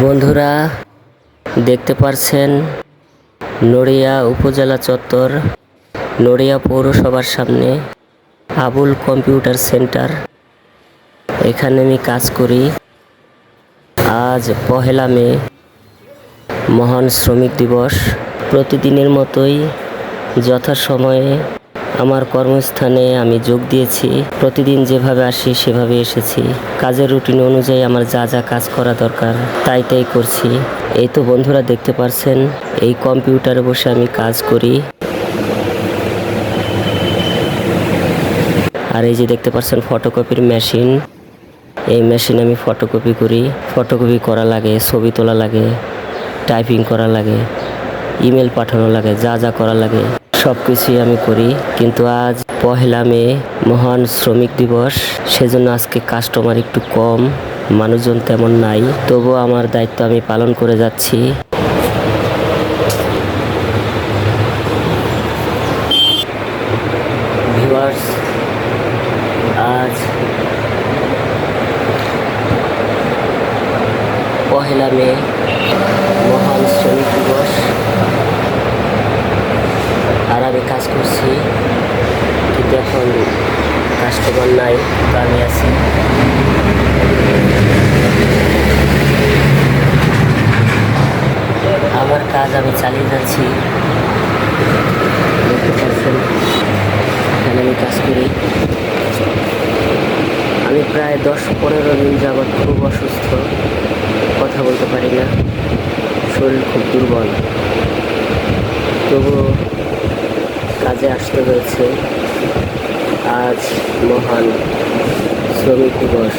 বন্ধুরা, দেখতে পারছেন নড়িয়া উপজেলা চত্বর, নড়িয়া পৌরসভার সামনে আবুল কম্পিউটার সেন্টার। এখানে আমি কাজ করি। আজ পহেলা মে, মহান শ্রমিক দিবস। প্রতিদিনের মতোই যথাসময়ে আমার কর্মস্থানে আমি যোগ দিয়েছি। প্রতিদিন যেভাবে আসি, সেভাবে এসেছি। কাজের রুটিন অনুযায়ী আমার যা যা কাজ করা দরকার, তাই তাই করছি। এই তো বন্ধুরা, দেখতে পারছেন, এই কম্পিউটারে বসে আমি কাজ করি। আর এই যে দেখতে পাচ্ছেন ফটোকপির মেশিন এই মেশিনে আমি ফটোকপি করি। ফটোকপি করা লাগে, ছবি তোলা লাগে টাইপিং করা লাগে ইমেল পাঠানো লাগে, যা যা করা লাগে। সব কিছুই আমি করি। কিন্তু আজ পহেলা মে, মহান শ্রমিক দিবস। সেজন্য আজকে কাস্টমার একটু কম, মানুষজন তেমন নাই। তবুও আমার দায়িত্ব আমি পালন করে যাচ্ছি। আজ পহেলা মে মহান শ্রমিক দিবস আর আমি কাজ করছি, কিন্তু এখন কাস্টমার নাই আমি আছি। আমার কাজ আমি চালিয়ে যাচ্ছি। আমি কাজ করি। আমি প্রায় দশ পনেরো দিন যাবৎ খুব অসুস্থ, কথা বলতে পারি না। শরীর খুব দুর্বল। তবু কাজে আসতে হয়েছে। আজ মহান শ্রমিক দিবস।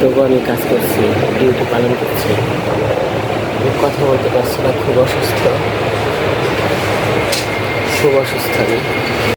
তবু আমি কাজ করছি, ডিউটি পালন করছি। কথা বলতে পারছি না, খুব অসুস্থ। খুব অসুস্থ আমি।